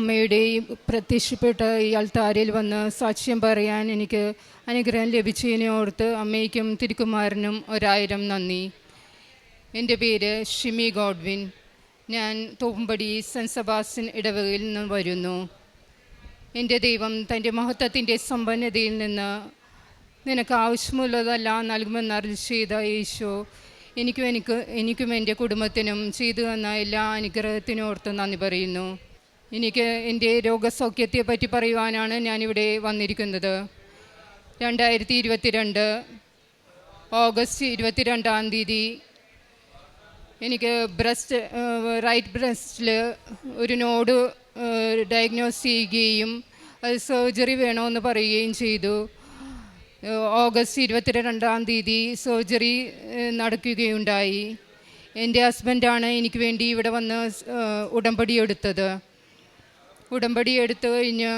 അമ്മയുടെ ഈ പ്രത്യക്ഷപ്പെട്ട ഈ അൾത്താരയിൽ വന്ന് സാക്ഷ്യം പറയാൻ എനിക്ക് അനുഗ്രഹം ലഭിച്ചതിനെ ഓർത്ത് അമ്മയ്ക്കും തിരുക്കുമാരനും ഒരായിരം നന്ദി. എന്റെ പേര് ഷിമി ഗോഡ്വിൻ. ഞാൻ തോമ്പടി സെന്റ് സെബാസ്റ്റ്യൻ ഇടവകയിൽ നിന്ന് വരുന്നു. എന്റെ ദൈവം തന്റെ മഹത്വത്തിന്റെ സമ്പന്നതയിൽ നിന്ന് നിനക്ക് ആവശ്യമുള്ളതെല്ലാം നൽകുമെന്ന് അരുൾ ചെയ്ത യേശു എനിക്കും എനിക്ക് എനിക്കും എന്റെ കുടുംബത്തിനും ചെയ്തു തന്ന എല്ലാ അനുഗ്രഹത്തിനും ഓർത്ത് നന്ദി പറയുന്നു. എനിക്ക് എന്റെ രോഗസൗഖ്യത്തെ പറ്റി പറയുവാനാണ് ഞാനിവിടെ വന്നിരിക്കുന്നത്. രണ്ടായിരത്തി ഇരുപത്തിരണ്ട് ഓഗസ്റ്റ് ഇരുപത്തിരണ്ടാം തീയതി എനിക്ക് ബ്രസ്റ്റ് റൈറ്റ് ബ്രസ്റ്റിൽ ഒരു നോഡ് ഡയഗ്നോസ് ചെയ്യുകയും അത് സർജറി വേണമെന്ന് പറയുകയും ചെയ്തു. ഓഗസ്റ്റ് ഇരുപത്തിരണ്ടാം തീയതി സർജറി നടക്കുകയുണ്ടായി. എന്റെ ഹസ്ബൻഡാണ് എനിക്ക് വേണ്ടി ഇവിടെ വന്ന് ഉടമ്പടി എടുത്തത്. ഉടമ്പടി എടുത്തു കഴിഞ്ഞ്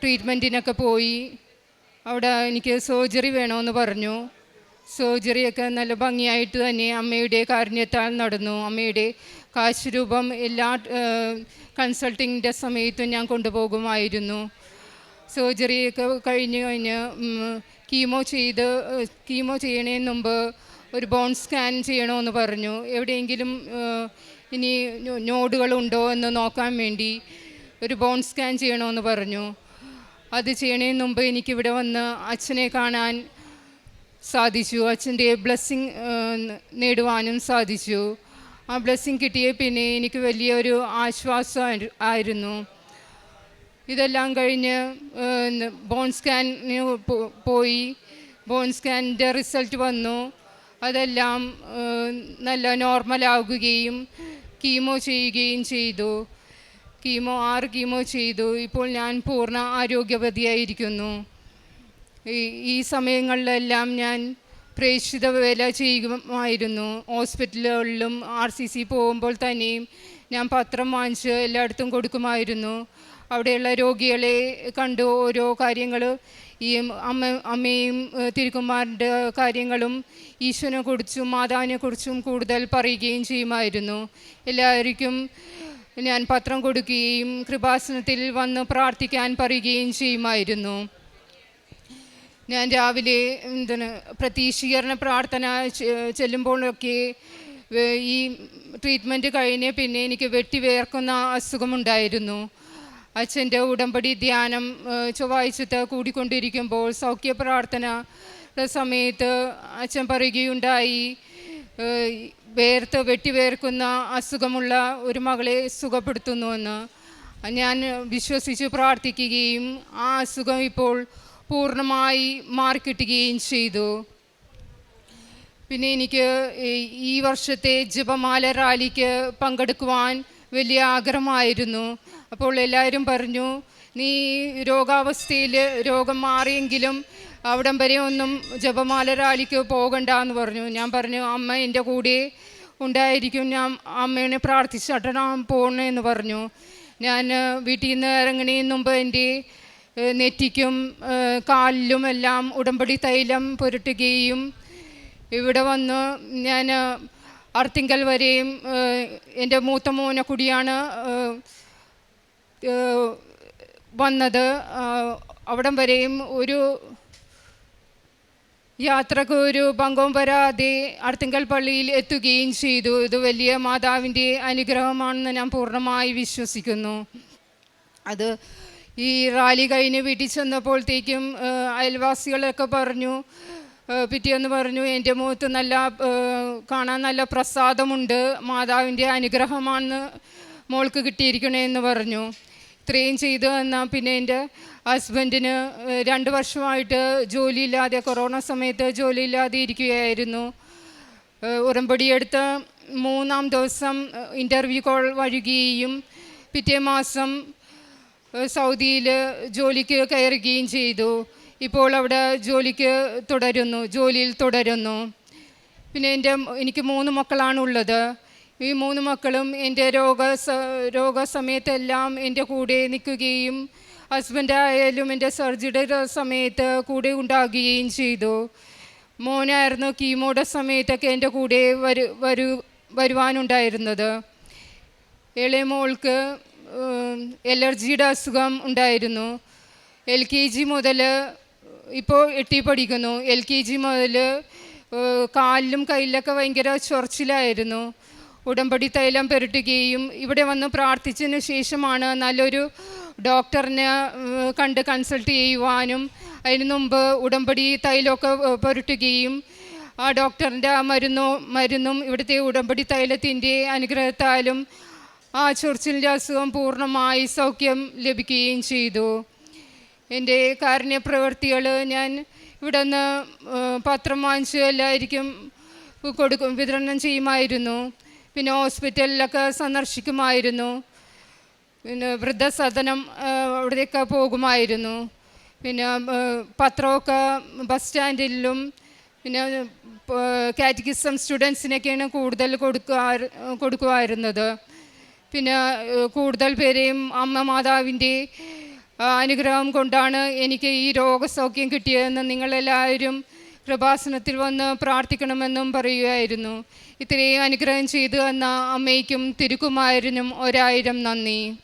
ട്രീറ്റ്മെന്റിനൊക്കെ പോയി. അവിടെ എനിക്ക് സർജറി വേണമെന്ന് പറഞ്ഞു. സർജറിയൊക്കെ നല്ല ഭംഗിയായിട്ട് തന്നെ അമ്മയുടെ കാരുണ്യത്താൽ നടന്നു. അമ്മയുടെ കാശ് രൂപം എല്ലാ കൺസൾട്ടിങ്ങിന്റെ സമയത്തും ഞാൻ കൊണ്ടുപോകുമായിരുന്നു. സർജറിയൊക്കെ കഴിഞ്ഞ് കഴിഞ്ഞ് കീമോ ചെയ്ത് കീമോ ചെയ്യണതിന് മുമ്പ് ഒരു ബോൺ സ്കാൻ ചെയ്യണമെന്ന് പറഞ്ഞു. എവിടെയെങ്കിലും ഇനി നോഡുകളുണ്ടോ എന്ന് നോക്കാൻ വേണ്ടി ഒരു ബോൺ സ്കാൻ ചെയ്യണമെന്ന് പറഞ്ഞു. അത് ചെയ്യണതിന് മുമ്പ് എനിക്കിവിടെ വന്ന് അച്ഛനെ കാണാൻ സാധിച്ചു. അച്ഛന്റെ ബ്ലെസ്സിങ് നേടുവാനും സാധിച്ചു. ആ ബ്ലെസ്സിങ് കിട്ടിയ പിന്നെ എനിക്ക് വലിയൊരു ആശ്വാസം ആയിരുന്നു. ഇതെല്ലാം കഴിഞ്ഞ് ബോൺ സ്കാനിന് പോയി. ബോൺ സ്കാനിന്റെ റിസൾട്ട് വന്നു. അതെല്ലാം നല്ല നോർമലാകുകയും കീമോ ചെയ്യുകയും ചെയ്തു. കീമോ ആറ് കീമോ ചെയ്തു. ഇപ്പോൾ ഞാൻ പൂർണ ആരോഗ്യവതിയായിരിക്കുന്നു. ഈ സമയങ്ങളിലെല്ലാം ഞാൻ പ്രേക്ഷിത വേല ചെയ്യുമായിരുന്നു. ഹോസ്പിറ്റലുകളിലും ആർ സി സി പോകുമ്പോൾ തന്നെയും ഞാൻ പത്രം വാങ്ങിച്ച് എല്ലായിടത്തും കൊടുക്കുമായിരുന്നു. അവിടെയുള്ള രോഗികളെ കണ്ട് ഓരോ കാര്യങ്ങൾ ഈ അമ്മ അമ്മയും തിരുക്കുമാറിന്റെ കാര്യങ്ങളും ഈശ്വരനെക്കുറിച്ചും കുറിച്ചും മാതാവിനെ കുറിച്ചും കൂടുതൽ പറയുകയും ചെയ്യുമായിരുന്നു. എല്ലാവർക്കും ഞാൻ പത്രം കൊടുക്കുകയും കൃപാസനത്തിൽ വന്ന് പ്രാർത്ഥിക്കാൻ പറയുകയും ചെയ്യുമായിരുന്നു. ഞാൻ രാവിലെ എന്താണ് പ്രതീക്ഷീകരണ പ്രാർത്ഥന ചെല്ലുമ്പോഴൊക്കെ ഈ ട്രീറ്റ്മെന്റ് കഴിഞ്ഞ് പിന്നെ എനിക്ക് വെട്ടിവേർക്കുന്ന അസുഖമുണ്ടായിരുന്നു. അച്ഛന്റെ ഉടമ്പടി ധ്യാനം ചൊവ്വാഴ്ചത്തെ കൂടിക്കൊണ്ടിരിക്കുമ്പോൾ സൗഖ്യ പ്രാർത്ഥന സമയത്ത് അച്ഛൻ പറയുകയുണ്ടായി വേർത്ത് വെട്ടി വേർക്കുന്ന അസുഖമുള്ള ഒരു മകളെ സുഖപ്പെടുത്തുന്നുവെന്ന്. ഞാൻ വിശ്വസിച്ച് പ്രാർത്ഥിക്കുകയും ആ അസുഖം ഇപ്പോൾ പൂർണമായി മാറിക്കിട്ടുകയും ചെയ്തു. പിന്നെ എനിക്ക് ഈ വർഷത്തെ ജപമാല റാലിക്ക് പങ്കെടുക്കുവാൻ വലിയ ആഗ്രഹമായിരുന്നു. അപ്പോൾ എല്ലാവരും പറഞ്ഞു നീ രോഗാവസ്ഥയിൽ രോഗം മാറിയെങ്കിലും അവിടം വരെ ഒന്നും ജപമാല റാലിക്ക് പോകണ്ട എന്ന് പറഞ്ഞു. ഞാൻ പറഞ്ഞു അമ്മ എന്റെ കൂടെ ഉണ്ടായിരിക്കും. ഞാൻ അമ്മേനെ പ്രാർത്ഥിച്ചിട്ടാണ് പോകണമെന്ന് പറഞ്ഞു. ഞാൻ വീട്ടിൽ നിന്ന് ഇറങ്ങണേ മുമ്പ് എന്റെ നെറ്റിക്കും കാലിലും എല്ലാം ഉടമ്പടി തൈലം പുരട്ടുകയും ഇവിടെ വന്ന് ഞാൻ അർത്തിങ്കൽ വരെയും എന്റെ മൂത്ത മോനെ കൂടിയാണ് വന്നത് അവിടം വരെയും ഒരു യാത്രയ്ക്ക് ഒരു പങ്കവും വരാതെ അടുത്തിങ്കൽ പള്ളിയിൽ എത്തുകയും ചെയ്തു. ഇത് വലിയ മാതാവിന്റെ അനുഗ്രഹമാണെന്ന് ഞാൻ പൂർണമായി വിശ്വസിക്കുന്നു. അത് ഈ റാലി കഴിഞ്ഞ് വീട്ടിൽ ചെന്നപ്പോഴത്തേക്കും അയൽവാസികളൊക്കെ പറഞ്ഞു പിറ്റേന്ന് പറഞ്ഞു എന്റെ മുഖത്ത് നല്ല കാണാൻ നല്ല പ്രസാദമുണ്ട്. മാതാവിന്റെ അനുഗ്രഹമാണെന്ന് മോൾക്ക് കിട്ടിയിരിക്കണേ എന്ന് പറഞ്ഞു. ഇത്രയും ചെയ്തു എന്നാൽ പിന്നെ എന്റെ ഹസ്ബൻഡിന് രണ്ട് വർഷമായിട്ട് ജോലിയില്ലാതെ കൊറോണ സമയത്ത് ജോലിയില്ലാതെ ഇരിക്കുകയായിരുന്നു. ഉടമ്പടിയെടുത്ത മൂന്നാം ദിവസം ഇന്റർവ്യൂ കോൾ വഴുകുകയും പിറ്റേ മാസം സൗദിയിൽ ജോലിക്ക് കയറുകയും ചെയ്തു. ഇപ്പോൾ അവിടെ ജോലിക്ക് തുടരുന്നു ജോലിയിൽ തുടരുന്നു. പിന്നെ എന്റെ എനിക്ക് മൂന്ന് മക്കളാണുള്ളത്. ഈ മൂന്ന് മക്കളും എന്റെ രോഗ രോഗസമയത്തെല്ലാം എന്റെ കൂടെ നിൽക്കുകയും ഹസ്ബൻഡായാലും എന്റെ സർജറിയുടെ സമയത്ത് കൂടെ ഉണ്ടാകുകയും ചെയ്തു. മോനായിരുന്നു കീമോയുടെ സമയത്തൊക്കെ എന്റെ കൂടെ വരു വരു വരുവാനുണ്ടായിരുന്നത്. ഇളയ മോൾക്ക് എലർജിയുടെ അസുഖം ഉണ്ടായിരുന്നു. എൽ കെ ജി മുതൽ ഇപ്പോൾ എട്ടി പഠിക്കുന്നു. എൽ കെ ജി മുതൽ കാലിലും കയ്യിലൊക്കെ ഭയങ്കര ചൊറിച്ചിലായിരുന്നു. ഉടമ്പടി തൈലം പുരട്ടുകയും ഇവിടെ വന്ന് പ്രാർത്ഥിച്ചതിന് ശേഷമാണ് നല്ലൊരു ഡോക്ടറിനെ കണ്ട് കൺസൾട്ട് ചെയ്യുവാനും അതിന് മുമ്പ് ഉടമ്പടി തൈലമൊക്കെ പുരട്ടുകയും ആ ഡോക്ടറിന്റെ ആ മരുന്നോ മരുന്നും ഇവിടുത്തെ ഉടമ്പടി തൈലത്തിന്റെ അനുഗ്രഹത്താലും ആ ചൊറിച്ചിലിന്റെ അസുഖം പൂർണമായി സൗഖ്യം ലഭിക്കുകയും ചെയ്തു. എന്റെ കാരുണ്യ പ്രവൃത്തികൾ ഞാൻ ഇവിടെ നിന്ന് പത്രം വാങ്ങിച്ച് എല്ലാവർക്കും കൊടുക്കും വിതരണം ചെയ്യുമായിരുന്നു. പിന്നെ ഹോസ്പിറ്റലിലൊക്കെ സന്ദർശിക്കുമായിരുന്നു. പിന്നെ വൃദ്ധസദനം അവിടെയൊക്കെ പോകുമായിരുന്നു. പിന്നെ പത്രമൊക്കെ ബസ് സ്റ്റാൻഡിലും പിന്നെ കാറ്റഗിസം സ്റ്റുഡൻസിനൊക്കെയാണ് കൂടുതൽ കൊടുക്കുക കൊടുക്കുമായിരുന്നത്. പിന്നെ കൂടുതൽ പേരെയും അമ്മ മാതാവിന്റെ അനുഗ്രഹം കൊണ്ടാണ് എനിക്ക് ഈ രോഗസൗഖ്യം കിട്ടിയതെന്ന് നിങ്ങളെല്ലാവരും കൃപാസനത്തിൽ വന്ന് പ്രാർത്ഥിക്കണമെന്നും പറയുകയായിരുന്നു. ഇത്രയും അനുഗ്രഹം ചെയ്തു എന്ന അമ്മയ്ക്കും തിരുക്കുമാരനും ഒരായിരം നന്ദി.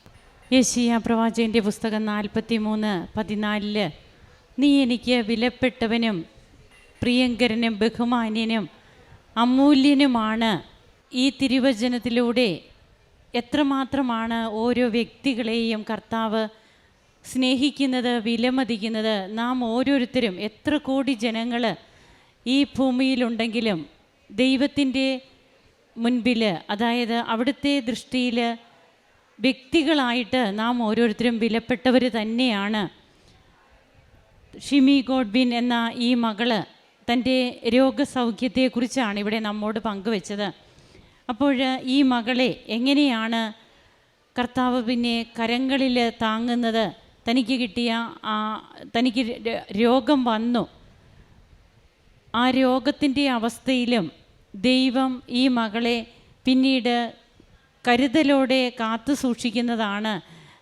യേശിയ പ്രവാചകന്റെ പുസ്തകം നാൽപ്പത്തി മൂന്ന് പതിനാലിൽ നീ എനിക്ക് വിലപ്പെട്ടവനും പ്രിയങ്കരനും ബഹുമാന്യനും അമൂല്യനുമാണ്. ഈ തിരുവചനത്തിലൂടെ എത്രമാത്രമാണ് ഓരോ വ്യക്തികളെയും കർത്താവ് സ്നേഹിക്കുന്നത് വിലമതിക്കുന്നത് നാം ഓരോരുത്തരും എത്ര കോടി ജനങ്ങൾ ഈ ഭൂമിയിലുണ്ടെങ്കിലും ദൈവത്തിന്റെ മുൻപിൽ അതായത് അവിടുത്തെ ദൃഷ്ടിയിൽ വ്യക്തികളായിട്ട് നാം ഓരോരുത്തരും വിലപ്പെട്ടവർ തന്നെയാണ്. ഷിമി ഗോഡ്ബിൻ എന്ന ഈ മകൾ തന്റെ രോഗസൗഖ്യത്തെക്കുറിച്ചാണ് ഇവിടെ നമ്മോട് പങ്കുവെച്ചത്. അപ്പോൾ ഈ മകളെ എങ്ങനെയാണ് കർത്താവ് പിന്നെ കരങ്ങളിൽ താങ്ങുന്നത്? തനിക്ക് കിട്ടിയ തനിക്ക് രോഗം വന്നു. ആ രോഗത്തിന്റെ അവസ്ഥയിലും ദൈവം ഈ മകളെ പിന്നീട് കരുതലോടെ കാത്തു സൂക്ഷിക്കുന്നതാണ്.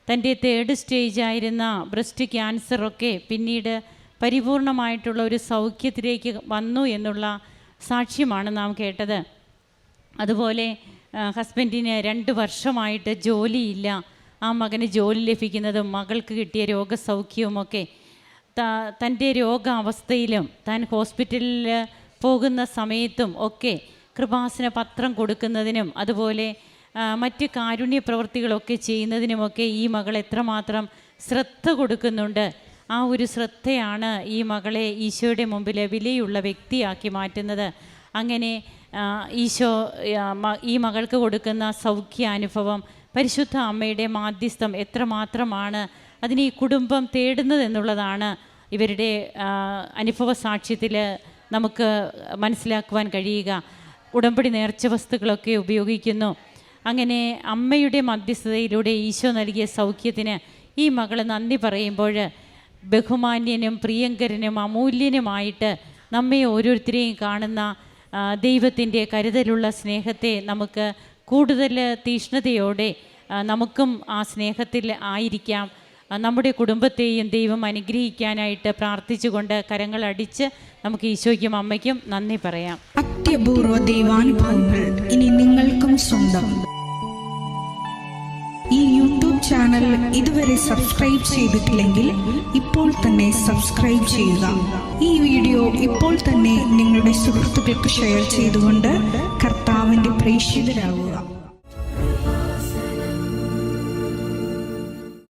തന്റെ തേർഡ് സ്റ്റേജ് ആയിരുന്ന ബ്രസ്റ്റ് ക്യാൻസറൊക്കെ പിന്നീട് പരിപൂർണമായിട്ടുള്ള ഒരു സൗഖ്യത്തിലേക്ക് വന്നു എന്നുള്ള സാക്ഷ്യമാണ് നാം കേട്ടത്. അതുപോലെ ഹസ്ബൻഡിന് രണ്ട് വർഷമായിട്ട് ജോലിയില്ല. ആ മകന് ജോലി ലഭിക്കുന്നതും മകൾക്ക് കിട്ടിയ രോഗസൗഖ്യവുമൊക്കെ തന്റെ രോഗാവസ്ഥയിലും താൻ ഹോസ്പിറ്റലിൽ പോകുന്ന സമയത്തും ഒക്കെ കൃപാസന പത്രം കൊടുക്കുന്നതിനും അതുപോലെ മറ്റ് കാരുണ്യ പ്രവൃത്തികളൊക്കെ ചെയ്യുന്നതിനുമൊക്കെ ഈ മകൾ എത്രമാത്രം ശ്രദ്ധ കൊടുക്കുന്നുണ്ട്. ആ ഒരു ശ്രദ്ധയാണ് ഈ മകളെ ഈശോയുടെ മുമ്പിൽ വിലയുള്ള വ്യക്തിയാക്കി മാറ്റുന്നത്. അങ്ങനെ ഈശോ ഈ മകൾക്ക് കൊടുക്കുന്ന സൗഖ്യാനുഭവം പരിശുദ്ധ അമ്മയുടെ മാധ്യസ്ഥം എത്രമാത്രമാണ് അതിന് ഈ കുടുംബം തേടുന്നത് എന്നുള്ളതാണ് ഇവരുടെ അനുഭവ സാക്ഷ്യത്തിൽ നമുക്ക് മനസ്സിലാക്കുവാൻ കഴിയുക. ഉടമ്പടി നേർച്ച വസ്തുക്കളൊക്കെ ഉപയോഗിക്കുന്നു. അങ്ങനെ അമ്മയുടെ മധ്യസ്ഥതയിലൂടെ ഈശോ നൽകിയ സൗഖ്യത്തിന് ഈ മകൾ നന്ദി പറയുമ്പോൾ ബഹുമാന്യനും പ്രിയങ്കരനും അമൂല്യനുമായിട്ട് നമ്മെ ഓരോരുത്തരെയും കാണുന്ന ദൈവത്തിന്റെ കരുതലുള്ള സ്നേഹത്തെ നമുക്ക് കൂടുതൽ തീഷ്ണതയോടെ നമുക്കും ആ സ്നേഹത്തിൽ ആയിരിക്കാം. നമ്മുടെ കുടുംബത്തെയും ദൈവം അനുഗ്രഹിക്കാനായിട്ട് പ്രാർത്ഥിച്ചുകൊണ്ട് കരങ്ങളടിച്ച് നമുക്ക് ഈശോയ്ക്കും അമ്മയ്ക്കും നന്ദി പറയാം. അത്യപൂർവ ദൈവാനുഭവങ്ങൾ ഇനി നിങ്ങൾക്കും സ്വന്തം. ഈ യൂട്യൂബ് ചാനൽ ഇതുവരെ സബ്സ്ക്രൈബ് ചെയ്തിട്ടില്ലെങ്കിൽ ഇപ്പോൾ തന്നെ സബ്സ്ക്രൈബ് ചെയ്യുക. ഈ വീഡിയോ ഇപ്പോൾ തന്നെ നിങ്ങളുടെ സുഹൃത്തുക്കൾക്ക് ഷെയർ ചെയ്തുകൊണ്ട് കർത്താവിന്റെ പ്രേക്ഷിതരാകുക.